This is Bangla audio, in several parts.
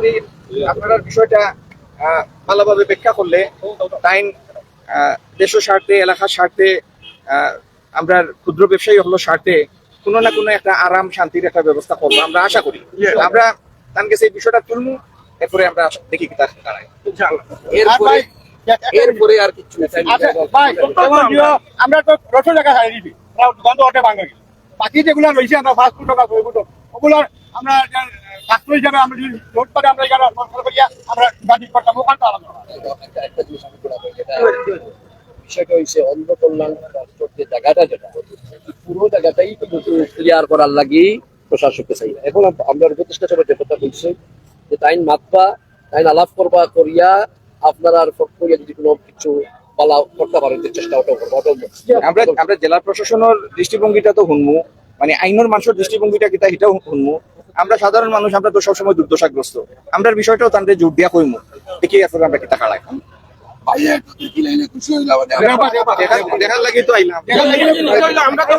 করি আপনারা বিষয়টা ভালোভাবে ব্যাখ্যা করলে তাই দেশ স্বার্থে এলাকার স্বার্থে আমরা ক্ষুদ্র ব্যবসায়ী হলো স্বার্থে কোনো না কোনো একটা আরাম শান্তির একটা ব্যবস্থা করব আমরা আশা করি আমরা তার কাছে এই বিষয়টা তুলবো এরপরে আমরা দেখি কি তার দাঁড়ায় এরপরে আর কিছু আচ্ছা আমরা তো রসুন টাকা হারিয়ে দিবি দোকান তো ওটা বাকি যেগুলো রয়েছে আমরা ফাস্ট ফুড টাকা ওগুলো আমরা ছাত্র হিসাবে আমরা যদি লোড করে আমরা এখানে সরকার করিয়া আমরা গাড়ি করতাম ওখান তো আলাদা একটা একটা জিনিস আমি বলব, বিষয়টা হচ্ছে অন্ধ কল্যাণ যে জায়গাটা যেটা পুরো জায়গাটাই কিন্তু ক্লিয়ার করার লাগি প্রশাসককে চাই। এখন আমরা উপদেষ্টা সভায় যে কথা বলছি যে তাইন মাতবা তাইন আলাপ করবা করিয়া আপনারা আর ফট করিয়া যদি কোনো কিছু পালা করতে পারেন চেষ্টা আমরা আমরা জেলা প্রশাসনের দৃষ্টিভঙ্গিটা তো শুনব মানে আইনের মানুষের দৃষ্টিভঙ্গিটা কিতা সেটাও শুনব। আমরা সাধারণ মানুষ আমরা তো সবসময় দুর্দশাগ্রস্ত আমরা বিষয়টাও তাদের জোর দিয়া কইমু দেখি আসলে আমরা কিতা খাড়াই দেখা- দেখার লাগি তো আইলাম আমরা তো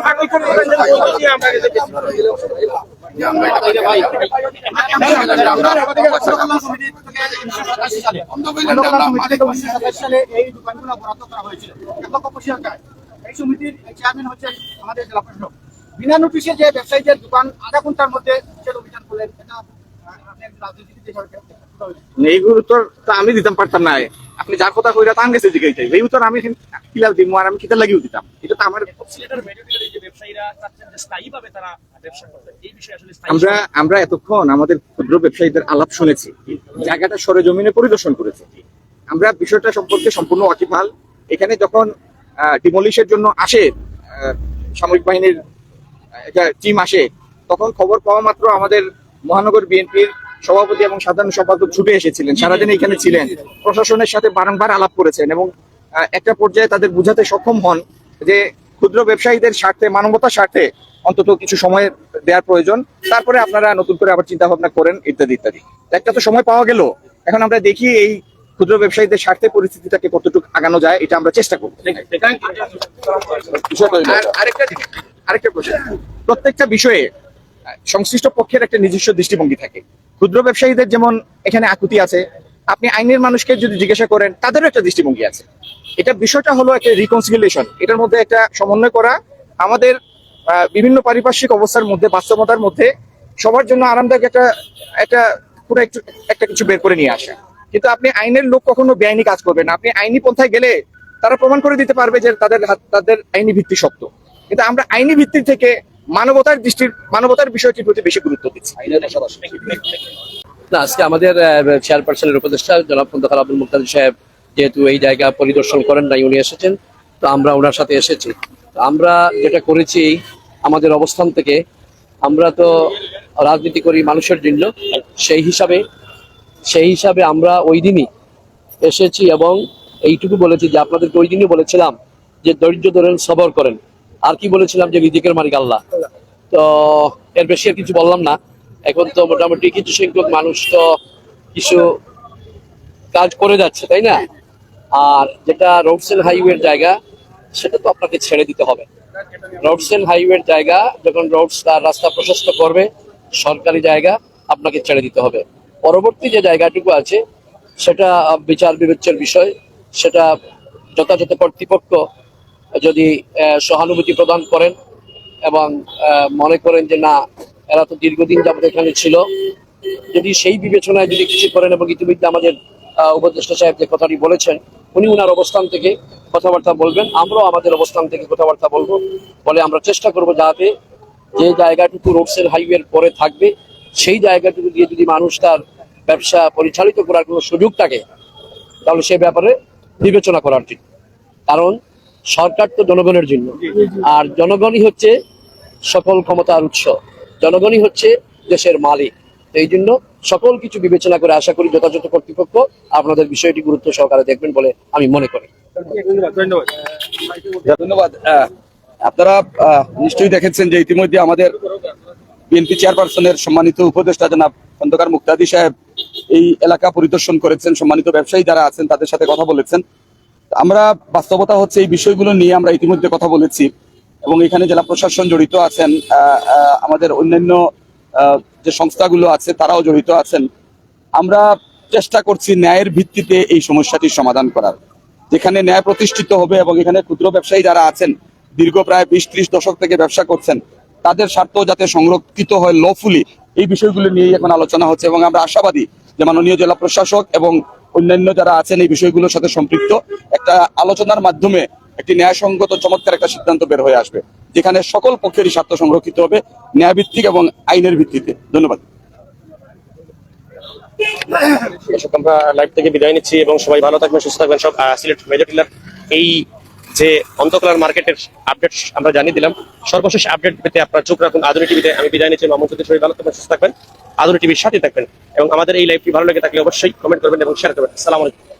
সালে এই দোকানগুলো বরাদ্দ করা হয়েছিল এক লক্ষ পঁচিশ হাজার টাকায়। এই সমিতির চেয়ারম্যান হচ্ছেন আমাদের জেলা প্রশাসক বিনা নোটিশে যে ব্যবসায়ীদের দোকান আধা ঘণ্টার মধ্যে সেটা অভিযান করলেন এটা আহ, আপনি একজন রাজনীতিবিদ হিসেবে কীভাবে এই উত্তর তো আমি দিতাম পারতাম না। আপনি যার কথা কইরা তান গেছে দিকে এই উত্তর আমি কিলার দিব আর আমি কিতা লাগিও দিতাম। এটা তো আমার আমরা আমরা এতক্ষণ আমাদের ক্ষুদ্র ব্যবসায়ীদের আলাপ শুনেছি। জায়গাটা সরেজমিনে পরিদর্শন করেছি। আমরা বিষয়টা সম্পর্কে সম্পূর্ণ ওয়াকিবহাল এখানে যখন ডিমলিশের জন্য আসে সামরিক বাহিনীর একটা টিম আসে তখন খবর পাওয়া মাত্র আমাদের মহানগর বিএনপির সভাপতি এবং সাধারণ সম্পাদক ছুটে এসেছিলেন সারাদিন এখানে ছিলেন। প্রশাসনের সাথে বারংবার আলাপ করেছেন এবং একটা পর্যায়ে তাদের বুঝাতে সক্ষম হন যে ক্ষুদ্র ব্যবসায়ীদের স্বার্থে মানবতার স্বার্থে অন্তত কিছু সময় দেওয়ার প্রয়োজন। তারপরে আপনারা নতুন করে আবার চিন্তা ভাবনা করেন ইত্যাদি ইত্যাদি। একটা তো সময় পাওয়া গেল। এখন আমরা দেখি এই ক্ষুদ্র ব্যবসায়ীদের স্বার্থে পরিস্থিতিটাকে কতটুকু আগানো যায় এটা আমরা চেষ্টা করব। আরেকটা আরেকটা প্রশ্ন। প্রত্যেকটা বিষয়ে সংশ্লিষ্ট পক্ষের একটা নিজস্ব দৃষ্টিভঙ্গি থাকে। ক্ষুদ্র ব্যবসায়ীদের যেমন এখানে আকুতি আছে, আপনি আইনের মানুষকে যদি জিজ্ঞাসা করেন, তাদেরও একটা দৃষ্টিভঙ্গি আছে। এটা বিষয়টা হলো একটা রিকনসিলিয়েশন এটার মধ্যে একটা সমন্বয় করা, আমাদের বিভিন্ন পারিপার্শ্বিক অবস্থার মধ্যে, বাস্তবতার মধ্যে সবার জন্য আরামদায়ক একটা একটা, পুরো একটু, একটা কিছু বের করে নিয়ে আসা। কিন্তু আপনি আইনের লোক কখনো বেআইনি কাজ করবেন না। আপনি আইনি পন্থায় গেলে তারা প্রমাণ করে দিতে পারবে যে তাদের তাদের আইনি ভিত্তি শক্ত কিন্তু আমরা আইনি ভিত্তি থেকে মানবতার দৃষ্টির, মানবতার বিষয়টির প্রতি বেশি গুরুত্ব দিচ্ছি। না, আজকে আমাদের চেয়ারপারসনের উপদেষ্টা জনাব খন্দকার আব্দুল মুক্তাদি সাহেব যেহেতু এই জায়গা পরিদর্শন করেন নাই, উনি এসেছেন, তো আমরা ওনার সাথে এসেছি। আমরা যেটা করেছি, আমাদের অবস্থান থেকে আমরা তো রাজনীতি করি মানুষের জন্য, সেই হিসাবে সেই হিসাবে আমরা ওই দিনই এসেছি এবং এইটুকু বলেছি যে আপনাদেরকে ওই দিনই বলেছিলাম যে ধৈর্য ধরেন, সবর করেন। আর কি বলেছিলাম যে রিজিকের মালিক আল্লাহ। তো এর বেশি আর কিছু বললাম না। এখন তো মোটামুটি কিছু সংখ্যক মানুষ তো কিছু কাজ করে যাচ্ছে, তাই না? আর যেটা রোডসেন হাইওয়ের জায়গা, সেটা তো আপনাকে ছেড়ে দিতে হবে। রোডসেন হাইওয়ের জায়গা, যখন রোডস তার রাস্তা প্রশস্ত করবে, সরকারি জায়গা আপনাকে ছেড়ে দিতে হবে। পরবর্তী যে জায়গাটুকু আছে, সেটা বিচার বিবেচ্যের বিষয়, সেটা যথাযথ কর্তৃপক্ষ যদি সহানুভূতি প্রদান করেন এবং মনে করেন যে, না, এরা তো দীর্ঘদিন যাবত এখানে ছিল। যদি সেই বিবেচনায় যদি কিছু করেন এবং ইতিমধ্যে আমাদের উপদেষ্টা সাহেব যে কথাটি বলেছেন, উনি উনার অবস্থান থেকে কথাবার্তা বলবেন, আমরাও আমাদের অবস্থান থেকে কথাবার্তা বলব। বলে আমরা চেষ্টা করব যাতে যে জায়গাটুকু রোডসের হাইওয়ের পরে থাকবে, সেই জায়গাটুকু দিয়ে যদি মানুষ তার ব্যবসা পরিচালিত করার কোনো সুযোগ থাকে, তাহলে সে ব্যাপারে বিবেচনা করার জন্য। কারণ সরকার তো জনগণের জন্য। আর জনগণই হচ্ছে সকল ক্ষমতার উৎস। জনগণই হচ্ছে দেশের মালিক। এই জন্য সকল কিছু বিবেচনা করে আশা করি যথাযথ কর্তৃপক্ষ আপনাদের বিষয়টি গুরুত্ব সহকারে দেখবেন বলে আমি মনে করি। ধন্যবাদ। আপনারা আহ, নিশ্চয়ই দেখেছেন যে ইতিমধ্যে আমাদের বিএনপি চেয়ারপারসনের সম্মানিত উপদেষ্টা জনাব খন্দকার মুক্তাদি সাহেব এই এলাকা পরিদর্শন করেছেন। সম্মানিত ব্যবসায়ী যারা আছেন তাদের সাথে কথা বলেছেন। আমরা বাস্তবতা হচ্ছে এই বিষয়গুলো নিয়ে আমরা ইতিমধ্যে কথা বলেছি। এবং এখানে জেলা প্রশাসন জড়িত আছেন আমাদের অন্যান্য যে সংস্থাগুলো আছে তারাও জড়িত আছেন, আমরা চেষ্টা করছি ন্যায়ের ভিত্তিতে এই সমস্যাটির সমাধান করার। যেখানে ন্যায় প্রতিষ্ঠিত হবে এবং এখানে ক্ষুদ্র ব্যবসায়ী যারা আছেন, দীর্ঘ প্রায় বিশ ত্রিশ দশক থেকে ব্যবসা করছেন, তাদের স্বার্থ যাতে সংরক্ষিত হয় লফুলি এই বিষয়গুলো নিয়েই এখন আলোচনা হচ্ছে এবং আমরা আশাবাদী যে মাননীয় জেলা প্রশাসক এবং অন্যান্য যারা আছেন, এই বিষয়গুলোর সাথে সম্পৃক্ত। একটা আলোচনার মাধ্যমে একটি ন্যায়সঙ্গত চমৎকার একটা সিদ্ধান্ত বের হয়ে আসবে, যেখানে সকল পক্ষেরই স্বার্থ সংরক্ষিত হবে ন্যায়ভিত্তিক এবং আইনের ভিত্তিতে। ধন্যবাদ। দর্শক, আমরা লাইভ থেকে বিদায় নিচ্ছি এবং সবাই ভালো থাকবেন, সুস্থ থাকবেন। সব সিলেট মেজর টিলার, এই যে অন্তকলার মার্কেটের আপডেট আমরা জানিয়ে দিলাম। সর্বশেষ আপডেট পেতে আপনার চোখ রাখুন আধুনিক টিভিতে। আমি বিদায় নিচ্ছি, মামুন সবাই ভালো থাকবেন, সুস্থ থাকবেন। আধুনিক টিভির সাথে থাকবেন এবং আমাদের এই লাইভটি ভালো লেগে থাকলে অবশ্যই কমেন্ট করবেন এবং শেয়ার করবেন। আসসালামু আলাইকুম।